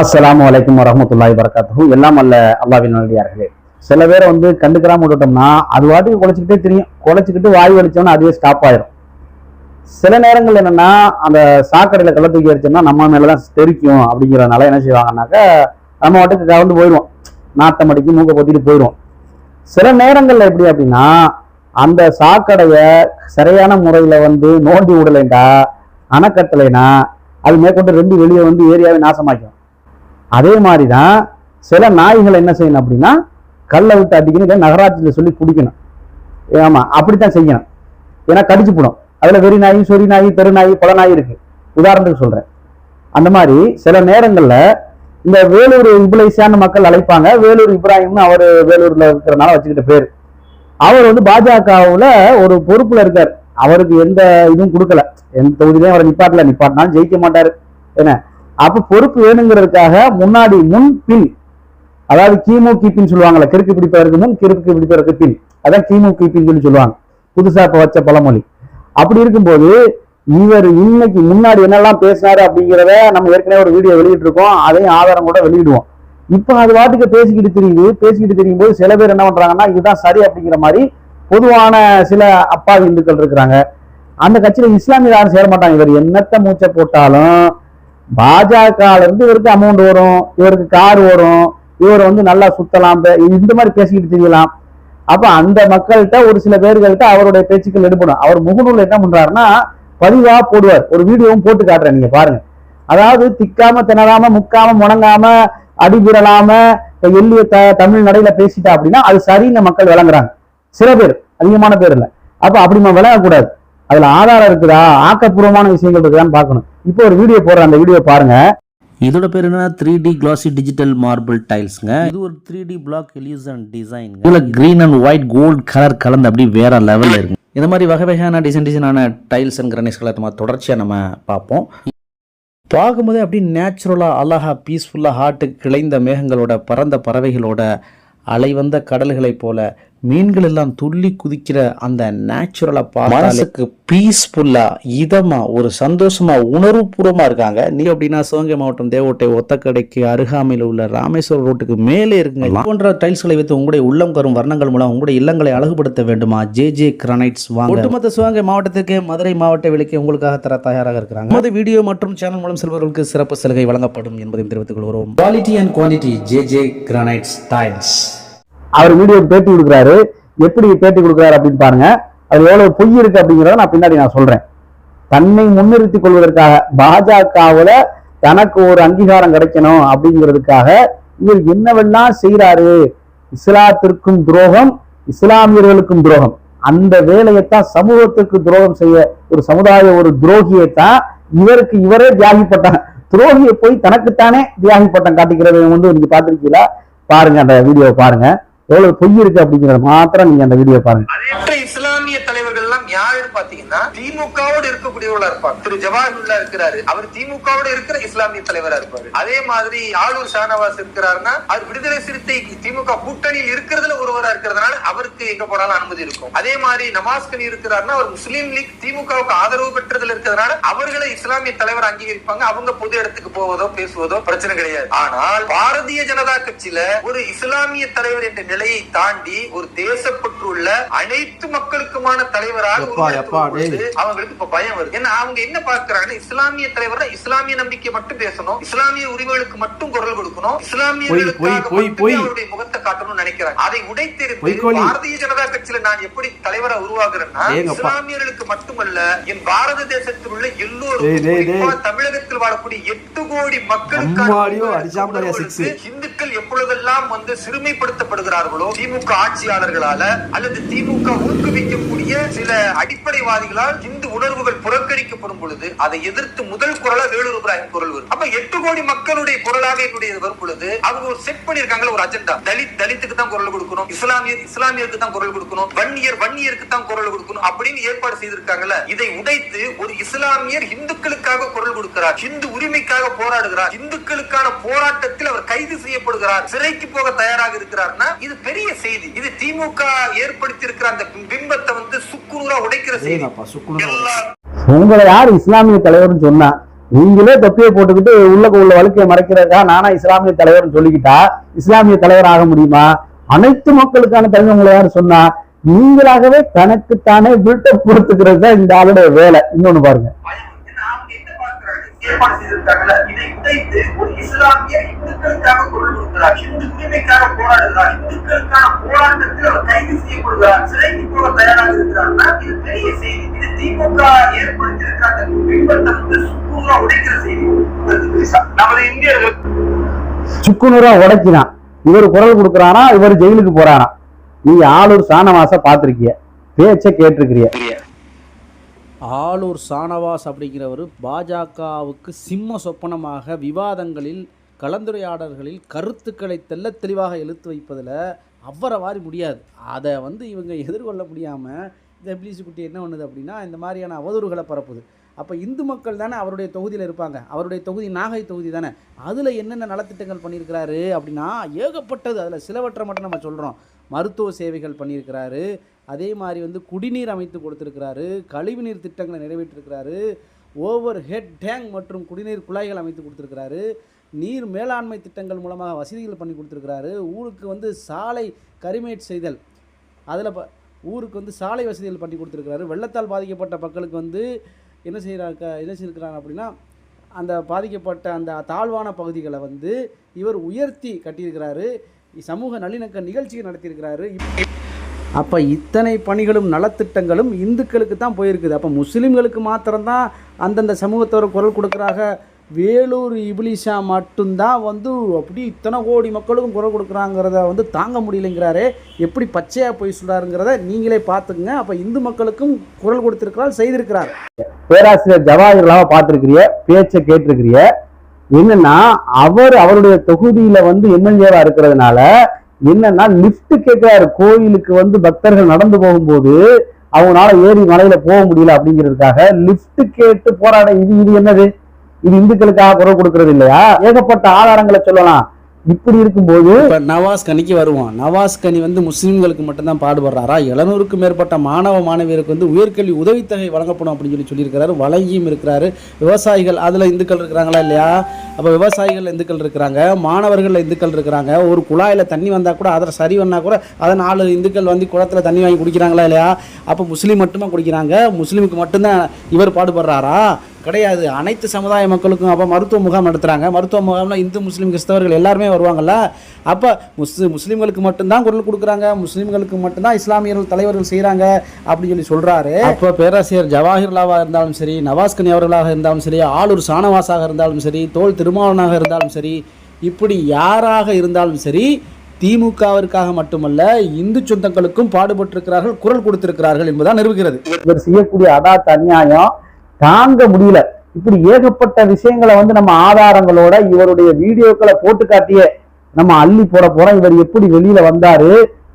அஸ்லாம் வலைக்கம் வரஹ்மத்துல்லாஹி வரகாத்தும் எல்லாம் அல்ல அல்லாவின் நல்லடியார்களே. சில பேரை வந்து கண்டுக்கிறாம விட்டுட்டோம்னா அது வாட்டுக்கு குலைச்சிக்கிட்டே தெரியும். குலைச்சிக்கிட்டு வாய் வலிச்சோன்னா அதுவே ஸ்டாப் ஆயிரும். சில நேரங்கள் என்னன்னா அந்த சாக்கடையில கள்ள தூக்கி அடிச்சோம்னா நம்ம மேலதான் தெரிக்கும் அப்படிங்கிறதுனால என்ன செய்வாங்கன்னாக்கா நம்ம வாட்டுக்கு கவர்ந்து போயிடுவோம். நாத்தம் அடிக்கி மூக்க பொத்திட்டு போயிடுவோம். சில நேரங்கள்ல எப்படி அப்படின்னா அந்த சாக்கடைய சரியான முறையில வந்து நோண்டி விடலைண்டா அணக்கட்டலைனா அது மேற்கொண்டு ரெண்டு வெளியே வந்து ஏரியாவை நாசமாக்கும் அதே மாதிரி தான் சில நாய்களை என்ன செய்யணும் அப்படின்னா கல்லை விட்டு அடிக்கணும் நகராட்சியில் சொல்லி பிடிக்கணும். ஆமா அப்படித்தான் செய்யணும். ஏன்னா கடிச்சு போடும். அதில் வெறி நாய் சொறி நாய் தெரு நாய் பல நாய் இருக்கு. உதாரணத்துக்கு சொல்கிறேன் அந்த மாதிரி சில நேரங்களில் இந்த வேலூர் இப்ளைசியான மக்கள் அழைப்பாங்க. வேலூர் இப்ராஹிம்னு அவர் வேலூரில் இருக்கிறனால வச்சுக்கிட்ட பேர். அவர் வந்து பாஜகவில் ஒரு பொறுப்பில் இருக்கார். அவருக்கு எந்த இதுவும் கொடுக்கல. எந்த தொகுதியிலையும் அவரை நிப்பாட்டல. நிப்பாட்டினாலும் ஜெயிக்க மாட்டார். என்ன? அப்ப பொறுப்பு வேணுங்கிறதுக்காக முன்னாடி முன் பின். அதாவது கிமு கிபின்னு சொல்லுவாங்கல்ல கிறுக்கு பிடிப்பதற்கு முன் கிறுக்கு பிடிப்பதற்கு பின். அதான் கிமு கிபின்னு சொல்லி சொல்லுவாங்க. புதுசா இப்ப வச்ச பழமொழி. அப்படி இருக்கும்போது இவர் இன்னைக்கு முன்னாடி என்னெல்லாம் பேசினாரு அப்படிங்கிறத நம்ம ஏற்கனவே ஒரு வீடியோ வெளியிட்டு இருக்கோம் அதையும் ஆதாரம் கூட வெளியிடுவோம். இப்ப அது வாட்டுக்கு பேசிக்கிட்டு தெரியுது. பேசிக்கிட்டு தெரியும் போது சில பேர் என்ன பண்றாங்கன்னா இதுதான் சரி அப்படிங்கிற மாதிரி பொதுவான சில அப்பா இந்துக்கள் இருக்கிறாங்க. அந்த கட்சியில இஸ்லாமிய யாரும் சேர மாட்டாங்க இவர் என்னத்த மூச்சை போட்டாலும் பாஜகல இருந்து இவருக்கு அமௌண்ட் வரும் இவருக்கு கார் வரும் இவர் வந்து நல்லா சுத்தலாம் இந்த மாதிரி பேசிக்கிட்டு தெரியலாம் அப்ப அந்த மக்கள்கிட்ட ஒரு சில பேர்கள்ட்ட அவருடைய பேச்சுக்கள் எடுப்பணும் அவர் முகநூல் என்ன பண்றாருன்னா பதிவா போடுவார். ஒரு வீடியோவும் போட்டு காட்டுறேன் நீங்க பாருங்க. அதாவது திக்காம திணறாம முக்காம முணங்காம அடிபுரலாம எள்ளிய த தமிழ் நடையில பேசிட்டா அப்படின்னா அது சரின்னு மக்கள் விளங்குறாங்க. சில பேர் அதிகமான பேர் இல்லை. அப்ப அப்படி நம்ம விளங்கக்கூடாது. அதுல ஆதாரம் இருக்குதா? ஆக்கப்பூர்வமான விஷயங்கள் இருக்குதான்னு பார்க்கணும். இப்போ ஒரு வீடியோ போடுறேன். அந்த வீடியோ பாருங்க. இதோட பேர் என்ன three D glossy digital marble டைல்ஸ்ங்க இது ஒரு three D black illusion design இதுல green and white gold colour கலந்து அப்படி வேற லெவல்ல இருக்கு. இந்த மாதிரி வகை வகையான டிசைன் டிசைனான டைல்ஸ் அண்ட் கிரனைஸ் கலர் நம்ம தொடர்ச்சியாக நம்ம பார்ப்போம். பார்க்கும்போதே அப்படி நேச்சுரலாக அழகா பீஸ்ஃபுல்லாக ஹார்ட்டுக்கு கிளைந்த மேகங்களோட பறந்த பறவைகளோட அலைவந்த கடல்களைப் போல மீன்கள் எல்லாம் துள்ளி குதிக்கிற அந்த நேச்சுரலாக மனசுக்கு பீஸ்ஃபுல்லாக இதமாக ஒரு சந்தோஷமா உணர்வுபூர்வமாக இருக்காங்க. நீ அப்படின்னா சிவகங்கை மாவட்டம் தேவோட்டை ஒத்தக்கடைக்கு அருகாமையில் உள்ள ராமேஸ்வரம் ரோட்டுக்கு மேலே இருக்குங்க. போன்ற டைல்ஸ்களை வைத்து உங்களுடைய உள்ளம் கரும் வர்ணங்கள் மூலம் உங்களுடைய இல்லங்களை அழகுபடுத்த வேண்டுமா? ஜே ஜே கிரானைட்ஸ் வாங்க. ஒட்டுமொத்த சிவகங்கை மாவட்டத்திற்கு மதுரை மாவட்ட விலைக்கு உங்களுக்காக தர தயாராக இருக்கிறாங்க. நமது வீடியோ மற்றும் சேனல் மூலம் செல்பவர்களுக்கு சிறப்பு சலுகை வழங்கப்படும் என்பதையும் தெரிவித்துக் கொள்கிறோம். Quality and quantity J J granites tiles our video பேட்டி கொடுக்குறாரு. எப்படி பேட்டி கொடுக்குறாரு அப்படின்னு பாருங்க. அது எவ்வளவு பொய் இருக்கு அப்படிங்கிறத நான் பின்னாடி நான் சொல்றேன். தன்னை முன்னிறுத்திக் கொள்வதற்காக பாஜகவுல தனக்கு ஒரு அங்கீகாரம் கிடைக்கணும் அப்படிங்கிறதுக்காக இவர் என்னவெல்லாம் செய்யறாரு இஸ்லாத்திற்கும் துரோகம் இஸ்லாமியர்களுக்கும் துரோகம். அந்த வேலையைத்தான் சமூகத்துக்கு துரோகம் செய்ய ஒரு சமுதாய ஒரு துரோகியைத்தான் இவருக்கு இவரே தியாகி பட்டம் துரோகியை போய் தனக்குத்தானே தியாகி பட்டம் காட்டிக்கிறது வந்து நீங்க பாத்திருக்கீங்களா பாருங்க அந்த வீடியோவை பாருங்க. எவ்வளவு பொய் இருக்கு அப்படிங்கிறத மாத்திரம் நீங்க அந்த வீடியோ பாருங்க. இஸ்லாமிய பாத்தீங்கன்னா திமுகவோடு இருக்கக்கூடியவர்களா இருப்பாங்க. திரு ஜவாஹர்லா இருக்கிறாரு. அவர் திமுகவோட இருக்கிற இஸ்லாமிய தலைவரா இருப்பாரு. அதே மாதிரி ஆளுர் ஷானவாஸ் இருக்கிறாருன்னா அவர் விடுதலை சிறுத்தை திமுக கூட்டணியில் இருக்கிறதுல ஒருவரா இருக்கிறதுனால அவருக்கு எங்க போனாலும் அனுமதி இருக்கும். அதே மாதிரி நமாஸ்கனி இருக்கிறாருன்னா அவர் முஸ்லீம் லீக் திமுகவுக்கு ஆதரவு பெற்றதுல இருக்கிறதுனால அவர்களை இஸ்லாமிய தலைவர் அங்கீகரிப்பாங்க. அவங்க பொது இடத்துக்கு போவதோ பேசுவதோ பிரச்சனை கிடையாது. ஆனால் பாரதிய ஜனதா கட்சியில ஒரு இஸ்லாமிய தலைவர் என்ற நிலையை தாண்டி ஒரு தேசப்பற்று உள்ள அனைத்து மக்களுக்குமான தலைவராக அவங்களுக்கு இப்ப பயம் வருது ஏன்னா அவங்க என்ன பார்க்கறாங்கன்னா இஸ்லாமிய தலைவர் இஸ்லாமிய நம்பிக்கை மட்டும் பேசணும் இஸ்லாமிய உரிமைகளுக்கு மட்டும் குரல் கொடுக்கணும் பொய். அவருடைய முகத்தை காட்டணும்னு நினைக்கிறாங்க அதை உடைத்தெறிந்து. பாரதிய ஜனதா கட்சியில நான் எப்படி தலைவரா உருவாகிறேன்னா. இஸ்லாமியர்களுக்கு மட்டுமல்ல என் பாரத தேசத்தில் உள்ள எல்லோரும் தமிழகத்தில் வாழக்கூடிய எட்டு கோடி six. இந்துக்கள் எப்பொழுதெல்லாம் வந்து சிறுமைப்படுத்தப்படுகிறார்களோ திமுக ஆட்சியாளர்களால அல்லது திமுக ஊக்குவிக்கக்கூடிய சில தேசியவாதிகளால் இந்து உணர்வுகள் புறக்கணிக்கப்படும் பொழுது அதை எதிர்த்து முதல் குரலா வேலூர் இப்ராஹிம் குரல் வரும். அப்ப எட்டு கோடி மக்களுடைய குரலாக என்னுடைய வரும் பொழுது அவங்க ஒரு செட் பண்ணிருக்காங்களா ஒரு அஜெண்டா தலித் தலித்துக்கு தான் குரல் கொடுக்கணும் இஸ்லாமியர் இஸ்லாமியருக்கு தான் குரல் கொடுக்கணும் வன்னியர் வன்னியருக்கு தான் குரல் கொடுக்கணும் அப்படின்னு ஏற்பாடு செய்திருக்காங்கல்ல இதை உடைத்து ஒரு இஸ்லாமியர் இந்துக்களுக்காக குரல் கொடுக்கிறார். இந்து உரிமைக்காக போராடுகிறார். இந்துக்களுக்கான போராட்டத்தில் அவர் கைது செய்யப்படுகிறார். சிறைக்கு போக தயாராக இருக்கிறார்னா இது பெரிய செய்தி. இது திமுக ஏற்படுத்தி இருக்கிற அந்த பிம்பத்தை வந்து சுக்குநூறா உடைக்கிற செய்தி. எல்லா உங்களை யார் இஸ்லாமிய தலைவர்னு சொன்னா நீங்களே தொப்பியை போட்டுக்கிட்டு உள்ள உள்ள வழக்கையை மறைக்கிறதா நானா இஸ்லாமிய தலைவர்னு சொல்லிக்கிட்டா இஸ்லாமிய தலைவர் ஆக முடியுமா? அனைத்து மக்களுக்கான தலைவர் உங்களை யாரு சொன்னா நீங்களாகவே தனக்குத்தானே பில்டப் கொடுத்துக்கிறது தான் இந்த ஆளுடைய வேலை. இன்னொன்னு பாருங்க. பயம் திமுக ஏற்படுத்தியிருக்க அந்த பின்பற்ற வந்து சுக்குநூறா உடைக்கிற செய்தி. நமது இந்தியர்கள் சுக்குநூறா உடைக்கிறான். இவர் குரல் கொடுக்குறானா? இவர் ஜெயிலுக்கு போறானா? நீங்க ஆளூர் சாணவாச பாத்திருக்கிய பேச்ச கேட்டிருக்கிறிய ஆளூர் சானவாஸ் அப்படிங்கிறவர் பாஜகவுக்கு சிம்ம சொப்பனமாக விவாதங்களில் கலந்துரையாடல்களில் கருத்துக்களை தெள்ளத் தெளிவாக இழுத்து வைப்பதில் அவரை வாரி முடியாது. அதை வந்து இவங்க எதிர்கொள்ள முடியாமல் இந்த குட்டி என்ன பண்ணுது அப்படின்னா இந்த மாதிரியான அவதூறுகளை பரப்புது. அப்போ இந்து மக்கள் தானே அவருடைய தொகுதியில் இருப்பாங்க. அவருடைய தொகுதி நாகை தொகுதி தானே. அதில் என்னென்ன நலத்திட்டங்கள் பண்ணியிருக்கிறாரு அப்படின்னா ஏகப்பட்டது அதில் சிலவற்றை மட்டும் நம்ம சொல்கிறோம் மருத்துவ சேவைகள் பண்ணியிருக்கிறாரு. அதே மாதிரி வந்து குடிநீர் அமைத்து கொடுத்துருக்கிறாரு. கழிவுநீர் திட்டங்களை நிறைவேற்றிருக்கிறாரு. ஓவர் ஹெட் டேங்க் மற்றும் குடிநீர் குழாய்கள் அமைத்து கொடுத்துருக்கிறாரு. நீர் மேலாண்மை திட்டங்கள் மூலமாக வசதிகள் பண்ணி கொடுத்துருக்கிறாரு. ஊருக்கு வந்து சாலை கரிமேட் செய்தல். அதில் ப ஊருக்கு வந்து சாலை வசதிகள் பண்ணி கொடுத்துருக்கிறாரு. வெள்ளத்தால் பாதிக்கப்பட்ட மக்களுக்கு வந்து என்ன செய்கிறாங்க என்ன செய்யிருக்கிறாங்க அப்படின்னா அந்த பாதிக்கப்பட்ட அந்த தாழ்வான பகுதிகளை வந்து இவர் உயர்த்தி கட்டியிருக்கிறாரு. சமூக நல்லிணக்க நிகழ்ச்சியை நடத்தியிருக்கிறாரு. அப்போ இத்தனை பணிகளும் நலத்திட்டங்களும் இந்துக்களுக்கு தான் போயிருக்குது. அப்போ முஸ்லீம்களுக்கு மாத்திரம்தான் அந்தந்த சமூகத்தோட குரல் கொடுக்குறாங்க. வேலூர் இபிலிஷா மட்டும்தான் வந்து அப்படி இத்தனை கோடி மக்களுக்கும் குரல் கொடுக்குறாங்கிறத வந்து தாங்க முடியலைங்கிறாரே. எப்படி பச்சையாக போய் சொல்கிறாருங்கிறத நீங்களே பார்த்துக்குங்க. அப்போ இந்து மக்களுக்கும் குரல் கொடுத்திருக்கிறார் செய்திருக்கிறார். பேராசிரியர் ஜவாஹர்லாவை பார்த்துருக்கிறிய? பேச்சை கேட்டிருக்கிறிய? என்னன்னா அவர் அவருடைய தொகுதியில வந்து எம்எல்ஏவா இருக்கிறதுனால என்னன்னா லிஃப்ட் கேட்கிறாரு கோயிலுக்கு வந்து பக்தர்கள் நடந்து போகும்போது அவங்களால ஏறி மலையில போக முடியல அப்படிங்கிறதுக்காக லிஃப்ட் கேட்டு போராட இது இது என்னது? இது இந்துக்களுக்காக குரல் கொடுக்கறது இல்லையா? ஏகப்பட்ட ஆதாரங்களை சொல்லலாம். இப்படி இருக்கும்போது இப்போ நவாஸ் கனிக்கு வருவோம் நவாஸ் கனி வந்து முஸ்லீம்களுக்கு மட்டும்தான் பாடுபடுறாரா? எழுநூறுக்கும் மேற்பட்ட மாணவ மாணவியருக்கு வந்து உயர்கல்வி உதவித்தொகை வழங்கப்படும் அப்படின்னு சொல்லி சொல்லியிருக்கிறாரு. வழங்கியும் இருக்கிறாரு. விவசாயிகள் அதில் இந்துக்கள் இருக்கிறாங்களா இல்லையா? அப்போ விவசாயிகள் இந்துக்கள் இருக்கிறாங்க. மாணவர்கள் இந்துக்கள் இருக்கிறாங்க. ஒரு குழாயில் தண்ணி வந்தால் கூட அதில் சரி வந்தால் கூட அதை நாலு இந்துக்கள் வந்து குளத்தில் தண்ணி வாங்கி குடிக்கிறாங்களா இல்லையா? அப்போ முஸ்லீம் மட்டுமா குடிக்கிறாங்க. முஸ்லீமுக்கு மட்டும்தான் இவர் பாடுபடுறாரா? கிடையாது. அனைத்து சமுதாய மக்களுக்கும் அப்போ மருத்துவ முகாம் நடத்துகிறாங்க மருத்துவ முகாம்ல இந்து முஸ்லீம் கிறிஸ்தவர்கள் எல்லாருமே வருவாங்கல்ல? அப்போ முஸ் முஸ்லீம்களுக்கு மட்டும்தான் குரல் கொடுக்குறாங்க. முஸ்லீம்களுக்கு மட்டும்தான் இஸ்லாமியர்கள் தலைவர்கள் செய்கிறாங்க அப்படின்னு சொல்லி சொல்கிறாரு அப்போ பேராசிரியர் ஜவாஹிர்லாவாக இருந்தாலும் சரி நவாஸ்கனி அவர்களாக இருந்தாலும் சரி ஆளூர் சானவாஸாக இருந்தாலும் சரி தோல் திருமாவளவனாக இருந்தாலும் சரி இப்படி யாராக இருந்தாலும் சரி திமுகவிற்காக மட்டுமல்ல இந்து சொந்தங்களுக்கும் பாடுபட்டிருக்கிறார்கள் குரல் கொடுத்திருக்கிறார்கள் என்பதுதான் நிரூபிக்கிறது. இவர் செய்யக்கூடிய அடாத்த அநியாயம். தாங்க முடியல. இப்படி ஏகப்பட்ட விஷயங்களை வந்து நம்ம ஆதாரங்களோட இவருடைய வீடியோக்களை போட்டு காட்டியே நம்ம அள்ளி போட போறோம். இவர் எப்படி வெளியில வந்தாரு?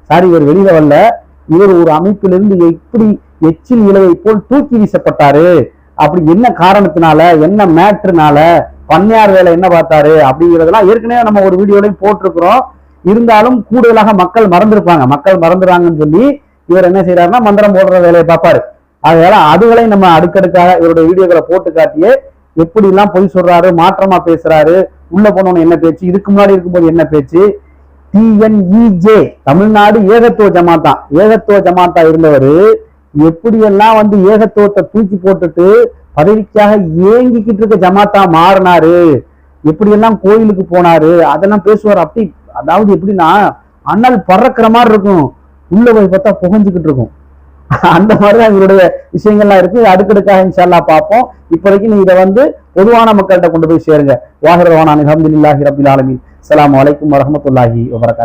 சாரி இவர் வெளியில வரல. இவர் ஒரு அமைப்பிலிருந்து எப்படி எச்சில் இலவை போல் தூக்கி வீசப்பட்டாரு? அப்படி என்ன காரணத்தினால என்ன மேட்ருனால பண்ணையார் வேலை என்ன பார்த்தாரு? அப்படிங்கிறதெல்லாம் ஏற்கனவே நம்ம ஒரு வீடியோலையும் போட்டிருக்கிறோம். இருந்தாலும் கூடுதலாக மக்கள் மறந்துருப்பாங்க. மக்கள் மறந்துறாங்கன்னு சொல்லி இவர் என்ன செய்யறாருன்னா மந்திரம் போடுற வேலையை பார்ப்பாரு. அதனால அதுகளை நம்ம அடுக்கடுக்காக இவருடைய வீடியோக்களை போட்டு காட்டியே எப்படி எல்லாம் பொய் சொல்றாரு மாற்றமா பேசுறாரு உள்ள போனவன என்ன பேச்சு இதுக்கு முன்னாடி இருக்கும்போது என்ன பேச்சு? டிஎன்இஜே தமிழ்நாடு ஏகத்துவ ஜமாத்தா. ஏகத்துவ ஜமாத்தா இருந்தவர் எப்படியெல்லாம் வந்து ஏகத்துவத்தை தூக்கி போட்டுட்டு பதவிக்காக ஏங்கிக்கிட்டு இருக்க ஜமாத்தா மாறினாரு? எப்படியெல்லாம் கோயிலுக்கு போனாரு? அதெல்லாம் பேசுவார். அப்படி அதாவது எப்படின்னா அண்ணல் பறக்கிற மாதிரி இருக்கும். உள்ள போய் பார்த்தா புகஞ்சுக்கிட்டு இருக்கும். அந்த மாதிரிதான் இவருடைய விஷயங்கள்லாம் இருக்கு. அடுக்கடுக்காக இன்ஷால்லா பார்ப்போம். இப்போதைக்கு நீ இதை வந்து பொதுவான மக்கள்கிட்ட கொண்டு போய் சேருங்க. வாகரவான அலமதுல்லாஹி ரபில் ஆலமின். அஸ்ஸலாமு அலைக்கும் வரஹ்மத்துல்லாஹி வபரகாத்து